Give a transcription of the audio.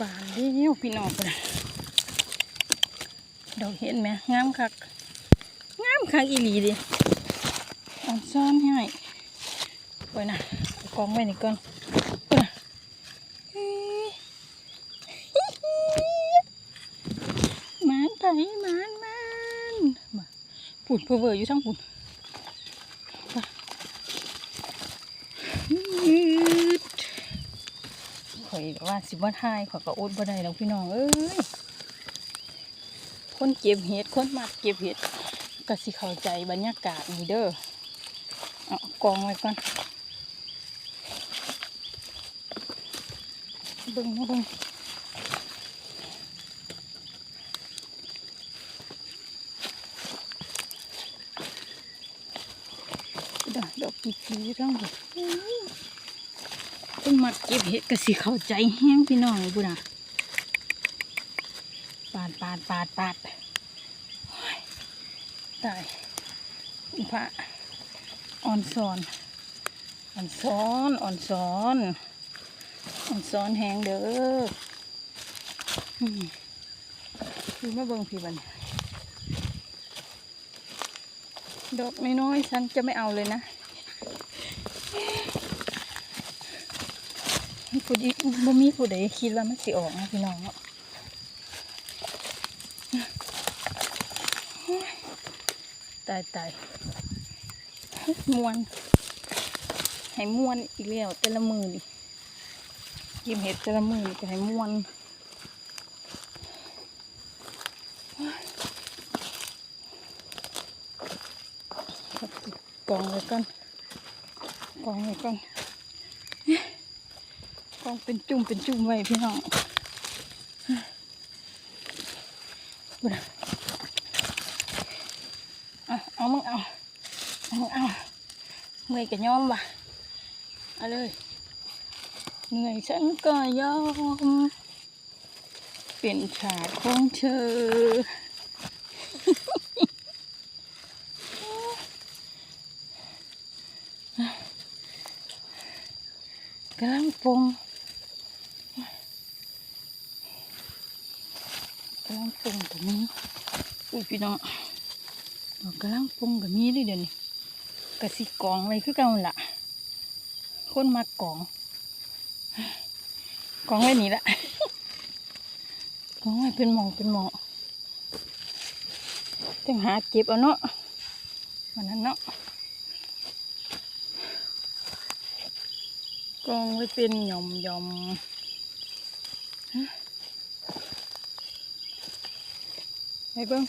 บานเดียวพี่น้องกันดอกเห็นไหมงามคักงามคักอีหลีดิเอ่อนซ่อนให้ไปนะเอากองไว้นี่ก่อนไปนะเฮ้ยหมานไผหมานมานปุ่นเพอเวอร์อยู่ทั้งปุ่นไปยืด ข่อยว่าสิบ่ทายข่อยก็อดบ่ได้แล้วพี่น้องเอ้ยคนเก็บเห็ดคนมักเก็บเห็ดก็สิเข้าใจบรรยากาศนี่เด้อเอากองไว้ก่อนเบิ่งมาเบิ่งดอกดอกกีกีทั้งหม ดคนมักเก็บเห็ดก็สิเข้าใจแห้งพี่น้องบุญนะปาดปาดปาดปาดโอ้ยตายพระอ่อนซอนอ่อนซ้อนอ่อนซ้อนอ่อนซ้อนแห้งเด้อคือมาเบิ่งพี่บันดอกน้อยๆฉันจะไม่เอาเลยนะ ผู้ดีบ่มีผู้ใดคิดว่ามันสิออกนะพี่น้องเนาะตายตายมวนให้มวนอีกแล้วแต่ละมือนี่กินเห็ดแต่ละมือนี่ก็ให้มวนกองไว้ก่อนกองไว้ก่อน องเป็นจุ่มเป็นจุ่มไว้พี่น้องเอามึงเอาเอามึงเอาเมื่อยก็ยอมว่ะเอาเลยเหนื่อยฉันก็ยอมเป็นฉากของเธอกำลังปรุง กำลังปงกับนี้อุ้ยพี่น้องดอกกำลังปงกับนี้เลยเดี๋ยวนี้กระสิกองไว้คือเก่าหั่นล่ะคนมากองกองไว้นี่ละกองไว้เป็นหมองเป็นหมองจังหาเก็บเอาเนาะวันนั้นเนาะกองไว้เป็นหย่อมหย่อม ฮะไปเบิ้ง